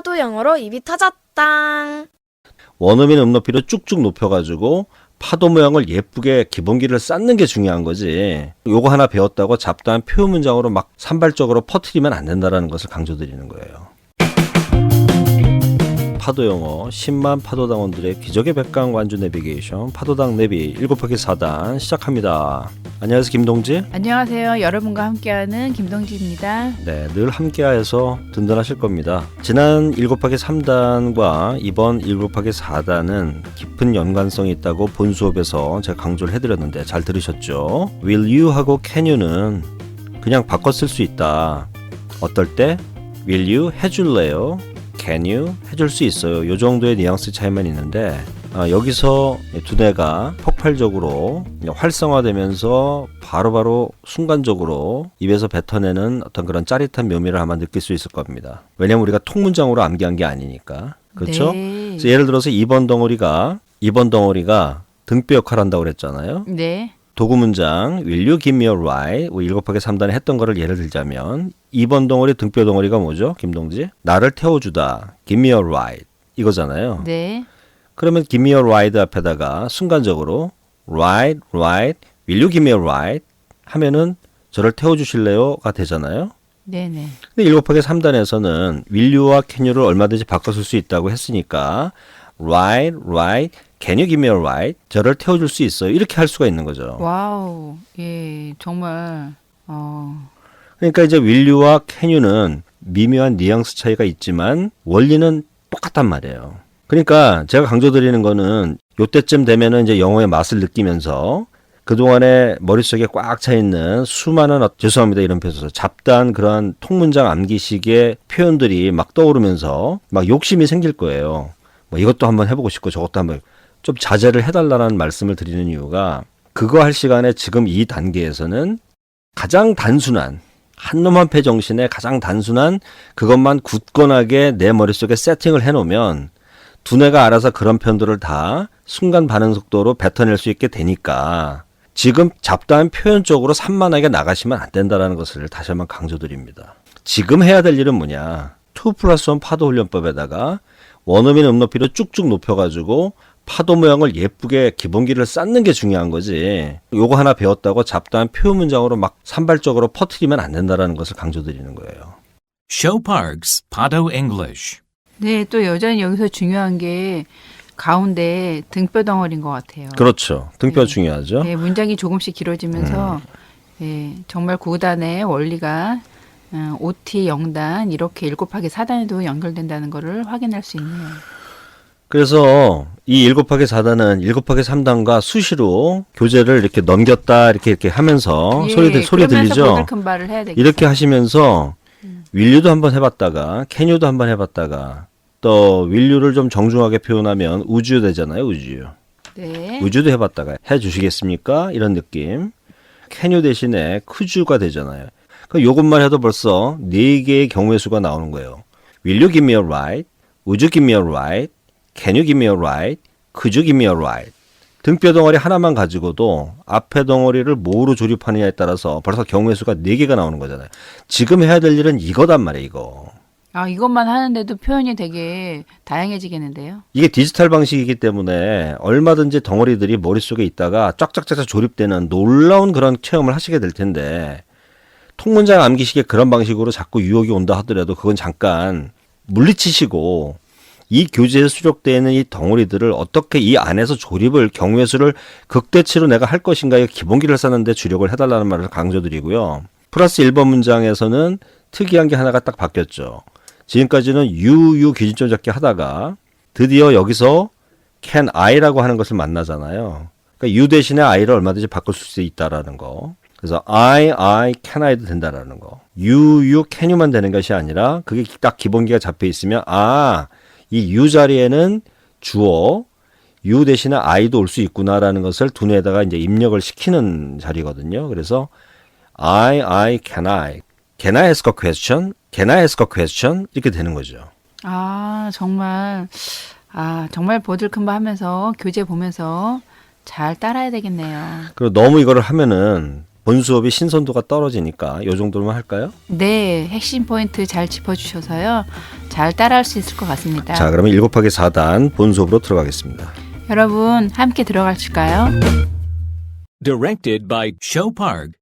파도 영어로 입이 터졌당. 원어민 음높이를 쭉쭉 높여가지고 파도 모양을 예쁘게 기본기를 쌓는 게 중요한 거지. 요거 하나 배웠다고 잡다한 표현 문장으로 막 산발적으로 퍼뜨리면 안 된다라는 것을 강조드리는 거예요. 파도 영어 10만 파도당원들의 기적의 백강 완주 내비게이션 파도당 내비 7곱하기 4단 시작합니다. 안녕하세요 김동지. 안녕하세요. 여러분과 함께하는 김동지입니다. 네, 늘 함께하여서 든든하실 겁니다. 지난 7곱하기 3단과 이번 7곱하기 4단은 깊은 연관성이 있다고 본 수업에서 제가 강조를 해드렸는데 잘 들으셨죠? Will you 하고 can you는 그냥 쓸수 있다. 어떨 때? Will you 해줄래요? Can you 해줄 수 있어요. 요 정도의 뉘앙스 차이만 있는데 아, 여기서 두뇌가 폭발적으로 활성화되면서 바로 바로 순간적으로 입에서 뱉어내는 어떤 그런 짜릿한 묘미를 아마 느낄 수 있을 겁니다. 왜냐면 우리가 통문장으로 암기한 게 아니니까. 그렇죠? 네. 예를 들어서 2번 덩어리가 2번 덩어리가 등뼈 역할을 한다고 그랬잖아요. 네. 도구 문장 will you give me a ride? 1 곱하기 3단에 했던 거를 예를 들자면 2번 덩어리 등뼈 덩어리가 뭐죠? 김동지? 나를 태워주다. give me a ride. 이거잖아요. 네. 그러면 give me a ride 앞에다가 순간적으로 ride, ride, will you give me a ride? 하면은 저를 태워주실래요?가 되잖아요. 네, 네. 근데 1 곱하기 3단에서는 will you와 can you를 얼마든지 바꿔 쓸 수 있다고 했으니까 ride, ride, can you give me a ride? 저를 태워줄 수 있어요. 이렇게 할 수가 있는 거죠. 와우. 예, 정말 어, 그러니까 이제 will you와 can you는 미묘한 뉘앙스 차이가 있지만 원리는 똑같단 말이에요. 그러니까 제가 강조드리는 거는 요때쯤 되면은 이제 영어의 맛을 느끼면서 그동안에 머릿속에 꽉 차 있는 수많은 어- 죄송합니다 이런 표현에서 잡다한 그러한 통문장 암기식의 표현들이 막 떠오르면서 막 욕심이 생길 거예요. 뭐 이것도 한번 해보고 싶고 저것도 한번 좀 자제를 해달라는 말씀을 드리는 이유가 그거 할 시간에 지금 이 단계에서는 가장 단순한 한 놈 한 패 정신의 가장 단순한 그것만 굳건하게 내 머릿속에 세팅을 해놓으면 두뇌가 알아서 그런 편들을 다 순간 반응 속도로 뱉어낼 수 있게 되니까 지금 잡다한 표현적으로 산만하게 나가시면 안 된다라는 것을 다시 한번 강조드립니다. 지금 해야 될 일은 뭐냐? 2 플러스 1 파도 훈련법에다가 원어민 음높이를 쭉쭉 높여가지고 파도 모양을 예쁘게 기본기를 쌓는 게 중요한 거지. 요거 하나 배웠다고 잡다한 표현 문장으로 막 산발적으로 퍼뜨리면 안 된다라는 것을 강조드리는 거예요. Show Parks Pado English. 네, 또 여전히 여기서 중요한 게 가운데 등뼈 덩어리인 것 같아요. 그렇죠. 등뼈 네. 중요하죠. 네, 문장이 조금씩 길어지면서 음. 예, 정말 9단의 원리가 어, OT 0단 이렇게 1 곱하기 4단에도 연결된다는 것을 확인할 수 있네요. 그래서 이1 곱하기 4단은 1 곱하기 3단과 수시로 교재를 이렇게 넘겼다 이렇게 이렇게 하면서 예, 소리 들 소리 들리죠? 이렇게 하시면서 윌류도 한번 해봤다가 캐뉴도 한번 해봤다가 또 윌류를 좀 정중하게 표현하면 우주 되잖아요 우주 네. 우주도 해봤다가 해주시겠습니까 이런 느낌 캐뉴 대신에 크주가 되잖아요 그 요것만 해도 벌써 네 개의 경우의 수가 나오는 거예요 Will you give me a ride? Would you give me a ride? Can you give me a ride? Could you give me a ride? 등뼈 덩어리 하나만 가지고도 앞에 덩어리를 뭐로 조립하느냐에 따라서 벌써 경우의 수가 네개가 나오는 거잖아요. 지금 해야 될 일은 이거단 말이에요, 이거. 아, 이것만 하는데도 표현이 되게 다양해지겠는데요. 이게 디지털 방식이기 때문에 얼마든지 덩어리들이 머릿속에 있다가 쫙쫙쫙쫙 조립되는 놀라운 그런 체험을 하시게 될 텐데 통문장 암기식의 그런 방식으로 자꾸 유혹이 온다 하더라도 그건 잠깐 물리치시고 이 교재에 수록되어 있는 이 덩어리들을 어떻게 이 안에서 조립을 경우의 수를 극대치로 내가 할 것인가의 기본기를 쌓는데 주력을 해달라는 말을 강조드리고요. 플러스 1번 문장에서는 특이한 게 하나가 딱 바뀌었죠. 지금까지는 you 기준점 잡기 하다가 드디어 여기서 can I라고 하는 것을 만나잖아요. 그러니까 you 대신에 I를 얼마든지 바꿀 수 있다라는 거. 그래서 I, I, can I도 된다라는 거. you, you, can you만 되는 것이 아니라 그게 딱 기본기가 잡혀 있으면 아, 이 you 자리에는 주어, you 대신에 I도 올 수 있구나라는 것을 두뇌에다가 이제 입력을 시키는 자리거든요. 그래서 I, I, can I. Can I ask a question? Can I ask a question? 이렇게 되는 거죠. 아, 정말, 아, 정말 보들큰발 하면서 교재 보면서 잘 따라야 되겠네요. 그리고 너무 이거를 하면은 본 수업이 신선도가 떨어지니까 요 정도만 할까요? 네, 핵심 포인트 잘 짚어주셔서요. 잘 따라할 수 있을 것 같습니다. 자, 그러면 7 곱하기 4단 본 수업으로 들어가겠습니다. 여러분 함께 들어가실까요? Directed by Show Park.